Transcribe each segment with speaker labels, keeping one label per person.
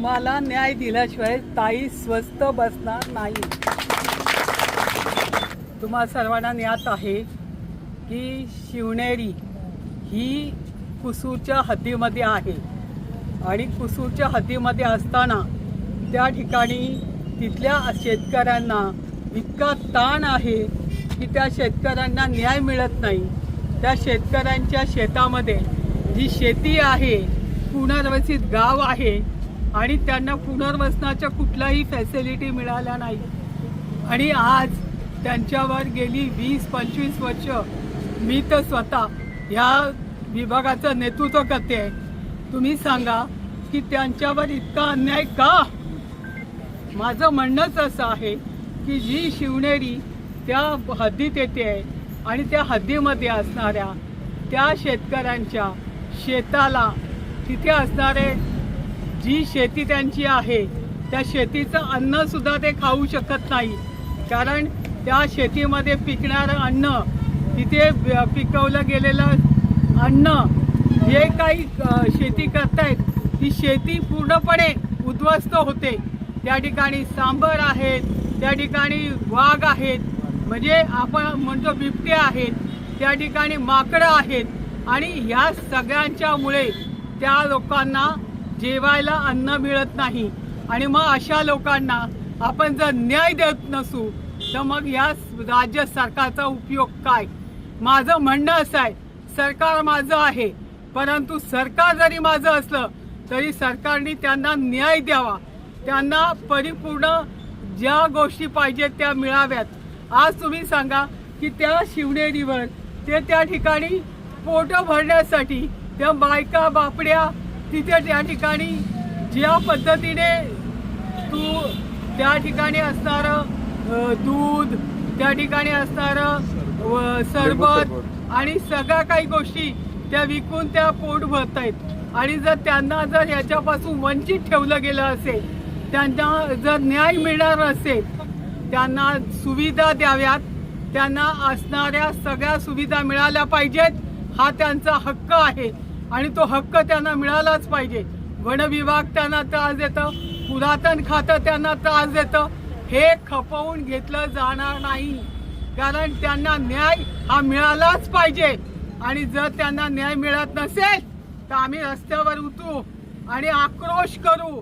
Speaker 1: तुम्हाला न्याय दिल्याशिवाय ताई स्वस्त बसणार नाही. तुम्हा सर्वांना ज्ञात आहे की शिवनेरी ही कुसूरच्या हद्दीमध्ये आहे. आणि कुसूरच्या हद्दीमध्ये असताना त्या ठिकाणी तिथल्या शेतकऱ्यांना इतका ताण आहे की त्या शेतकऱ्यांना न्याय मिळत नाही. त्या शेतकऱ्यांच्या शेतामध्ये जी शेती आहे पुनर्वसित गाव आहे आणि त्यांना पुनर्वसनाच्या कुठल्याही फॅसिलिटी मिळाल्या नाही. आणि आज त्यांच्यावर गेली वीस पंचवीस वर्ष मी तर स्वतः ह्या विभागाचं नेतृत्व करते आहे. तुम्ही सांगा की त्यांच्यावर इतका अन्याय का? माझं म्हणणंच असं आहे की जी शिवनेरी त्या हद्दीत येते आहे आणि त्या हद्दीमध्ये असणाऱ्या त्या शेतकऱ्यांच्या शेताला तिथे असणारे जी शेती त्यांची आहे त्या शेतीचं अन्नसुद्धा ते खाऊ शकत नाही. कारण त्या शेतीमध्ये पिकणारं अन्न तिथे पिकवलं गेलेलं अन्न जे काही शेती करतायत. ती शेती पूर्णपणे उद्ध्वस्त होते. त्या ठिकाणी सांबर आहेत त्या ठिकाणी वाघ आहेत म्हणजे आपण म्हणतो बिबटे आहेत त्या ठिकाणी माकडं आहेत. आणि ह्या सगळ्यांच्यामुळे त्या लोकांना जेवायला अन्न मिळत नाही. आणि मग अशा लोकांना आपण जर न्याय देत नसू तर मग या राज्य सरकारचा उपयोग काय? माझं म्हणणं असं आहे सरकार माझं आहे. परंतु सरकार जरी माझं असलं तरी सरकारने त्यांना न्याय द्यावा. त्यांना परिपूर्ण ज्या गोष्टी पाहिजेत त्या मिळाव्यात. आज तुम्ही सांगा की त्या शिवनेरीवर ते त्या ठिकाणी पोटं भरण्यासाठी त्या बायका बापड्या तिथे त्या ठिकाणी ज्या पद्धतीने तू त्या ठिकाणी असणारं दूध त्या ठिकाणी असणारं व सरबत आणि सगळ्या काही गोष्टी त्या विकून त्या पोट भरत आहेत आणि जर त्यांना जर याच्यापासून वंचित ठेवलं गेलं असेल त्यांना जर न्याय मिळणार असेल त्यांना सुविधा द्याव्यात त्यांना असणाऱ्या सगळ्या सुविधा मिळाल्या पाहिजेत हा त्यांचा हक्क आहे. आणि तो हक्क त्यांना मिळालाच पाहिजे. वन विभाग त्यांना त्रास देतं पुरातन खातं त्यांना त्रास देतं. हे खपवून घेतलं जाणार नाही. कारण त्यांना न्याय हा मिळालाच पाहिजे. आणि जर त्यांना न्याय मिळत नसेल तर आम्ही रस्त्यावर उतरू आणि आक्रोश करू.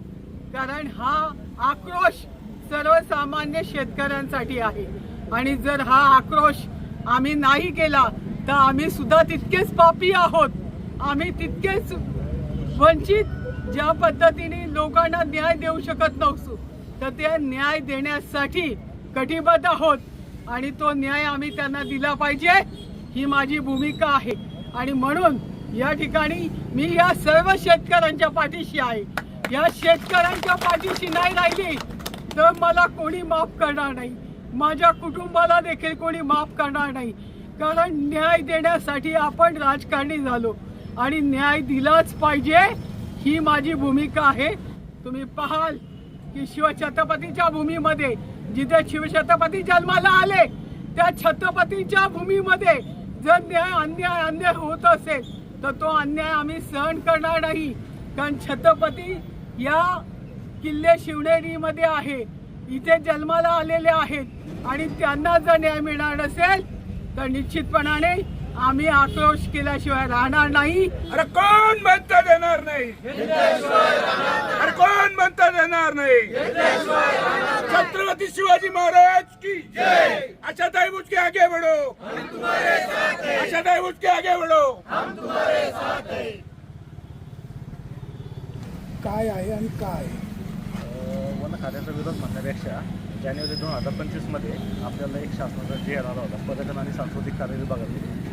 Speaker 1: कारण हा आक्रोश सर्वसामान्य शेतकऱ्यांसाठी आहे. आणि जर हा आक्रोश आम्ही नाही केला तर आम्ही सुद्धा तितकेच पापी आहोत. आम्ही तितकेच वंचित ज्या पद्धतीने लोकांना न्याय देऊ शकत नव्हतो तर ते न्याय देण्यासाठी कटिबद्ध आहोत. आणि तो न्याय आम्ही त्यांना दिला पाहिजे ही माझी भूमिका आहे. आणि म्हणून या ठिकाणी मी या सर्व शेतकऱ्यांच्या पाठीशी आहे. या शेतकऱ्यांच्या पाठीशी नाही राहिली तर मला कोणी माफ करणार नाही. माझ्या कुटुंबाला देखील कोणी माफ करणार नाही. कारण न्याय देण्यासाठी आपण राजकारणी झालो. आणि न्याय दिलाच पाहिजे. ही माझी भूमिका आहे. तुम्ही पाहाल की शिवछत्रपतीच्या भूमीमध्ये जिथे शिवछत्रपती जन्माला आले त्या छत्रपतीच्या भूमीमध्ये जर न्याय अन्याय अन्याय होत असेल तर तो अन्याय आम्ही सहन करणार नाही. कारण छत्रपती या किल्ले शिवनेरीमध्ये आहे. इथे जन्माला आलेले आहेत. आणि त्यांना जर न्याय मिळणार असेल तर निश्चितपणाने आम्ही आक्रोश केल्याशिवाय राहणार नाही.
Speaker 2: अरे कोण म्हणता देणार नाही? अरे कोण म्हणता देणार नाही? छत्रपती शिवाजी महाराज की अच्छा ताई मुझके आगे बढ़ो अच्छा ताई मुझके आगे बढ़ो
Speaker 3: काय आहे आणि काय?
Speaker 4: वन खात्याचा विरोध म्हणण्यापेक्षा जानेवारी दोन हजार पंचवीसमध्ये आपल्याला एक शासनाचा जे येणार होता पर्यटन आणि सांस्कृतिक कार्य विभागातील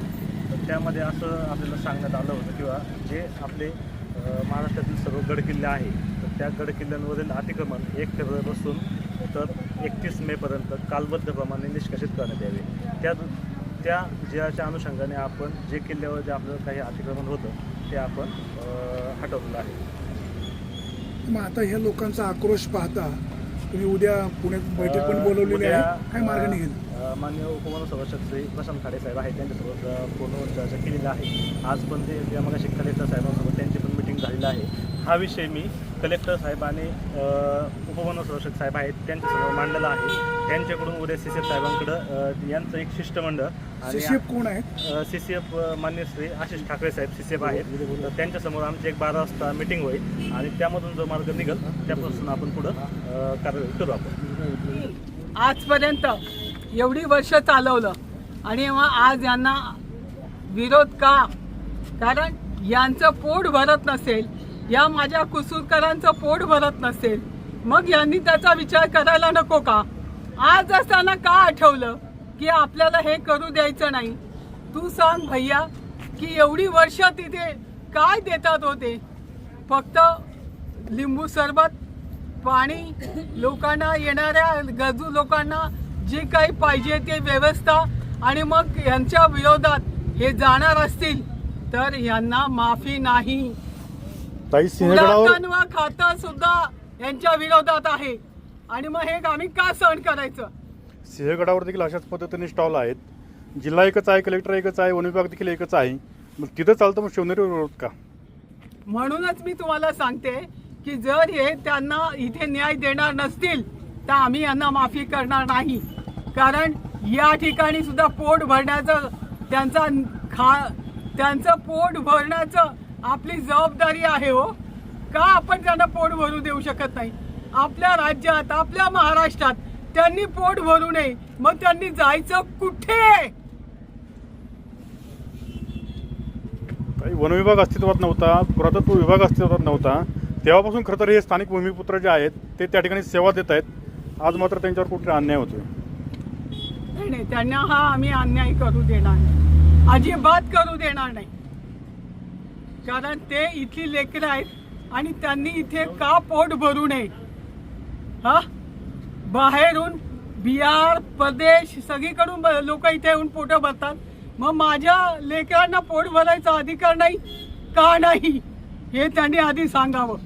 Speaker 4: त्यामध्ये असं आपल्याला सांगण्यात आलं होतं किंवा जे आपले महाराष्ट्रातील सर्व गडकिल्ले आहे तर त्या गडकिल्ल्यांवरील अतिक्रमण एक फेब्रुवारीपासून तर एकतीस मेपर्यंत कालबद्धप्रमाणे निष्कासित करण्यात यावे. त्या त्या ज्याच्या अनुषंगाने आपण जे किल्ल्यावर जे आपलं काही अतिक्रमण होतं ते आपण हटवलं हटवलेलं आहे.
Speaker 3: मग आता ह्या लोकांचा आक्रोश पाहता तुम्ही उद्या पुण्यात बैठक पण बोलवलेली
Speaker 4: उद्या,
Speaker 3: आहे. काय मार्ग निघेल?
Speaker 4: मान्य उपवन संरक्षक श्री प्रशांत खाडे साहेब आहेत त्यांच्यासोबत फोनवर चर्चा केलेली आहे. आज पण ते मग कलेक्टर साहेबांसोबत त्यांची पण मिटिंग झालेली आहे. हा विषय मी कलेक्टर साहेब आणि उपवन संरक्षक साहेब आहेत त्यांच्यासमोर मांडलेला आहे. त्यांच्याकडून उद्या सी सी एफ साहेबांकडं यांचं एक शिष्टमंडळ
Speaker 3: सीसीएफ कोण आहेत?
Speaker 4: सी सी एफ मान्य श्री आशिष ठाकरे साहेब सी सी एफ आहेत. तर त्यांच्यासमोर आमची एक बारा वाजता मिटिंग होईल आणि त्यामधून जो मार्ग निघेल त्यापासून आपण पुढं कारवाई करू आपण.
Speaker 1: आजपर्यंत एवढी वर्ष चालवलं आणि मग आज यांना विरोध का? कारण यांचं पोट भरत नसेल. या माझ्या कुसूरकरांचं पोट भरत नसेल. मग यांनी त्याचा विचार करायला नको का? आज असताना का आठवलं की आपल्याला हे करू द्यायचं नाही? तू सांग भैया की एवढी वर्ष तिथे काय देतात होते? फक्त लिंबू सरबत पाणी लोकांना येणाऱ्या गरजू लोकांना जे काही पाहिजे ते व्यवस्था आणि मग यांच्या विरोधात हे जाणार असतील तर यांना माफी नाही.
Speaker 5: ताई सिंहगडावर
Speaker 1: व खातं सुद्धा यांच्या विरोधात आहे. आणि मग हे आम्ही का सहन करायचं?
Speaker 5: सिंहगडावर देखील अशाच पद्धतीने स्टॉल आहेत. जिल्हा एकच आहे कलेक्टर एकच आहे वन विभाग देखील एकच आहे. मग तिथं चालतं मग शिवनेरीवर विरोध का?
Speaker 1: म्हणूनच मी तुम्हाला सांगते की जर हे त्यांना इथे न्याय देणार नसतील तर आम्ही यांना माफी करणार नाही. कारण या ठिकाणी सुद्धा पोट भरण्याचं त्यांचा खा त्यांचं पोट भरण्याचं आपली जबाबदारी आहे हो. का आपण त्यांना पोट भरू देऊ शकत नाही? आपल्या राज्यात आपल्या महाराष्ट्रात त्यांनी पोट भरू नये. मग त्यांनी जायचं कुठे?
Speaker 5: ताई वन विभाग अस्तित्वात नव्हता पुरातत्व विभाग अस्तित्वात नव्हता. तेव्हापासून खरं तर हे स्थानिक भूमिपुत्र जे आहेत ते त्या ठिकाणी सेवा देत आहेत. आज मात्र त्यांच्यावर कुठे अन्याय होतोय?
Speaker 1: नाही नाही त्यांना हा आम्ही अन्याय करू देणार नाही. अजिबात करू देणार नाही. कारण ते इथली लेकरं आहेत आणि त्यांनी इथे का पोट भरू नये? हा? बाहेरून बिहार प्रदेश सगळीकडून लोक इथे येऊन पोट भरतात. मग माझ्या लेकरांना पोट भरायचा अधिकार नाही? का नाही? हे त्यांनी आधी सांगावं.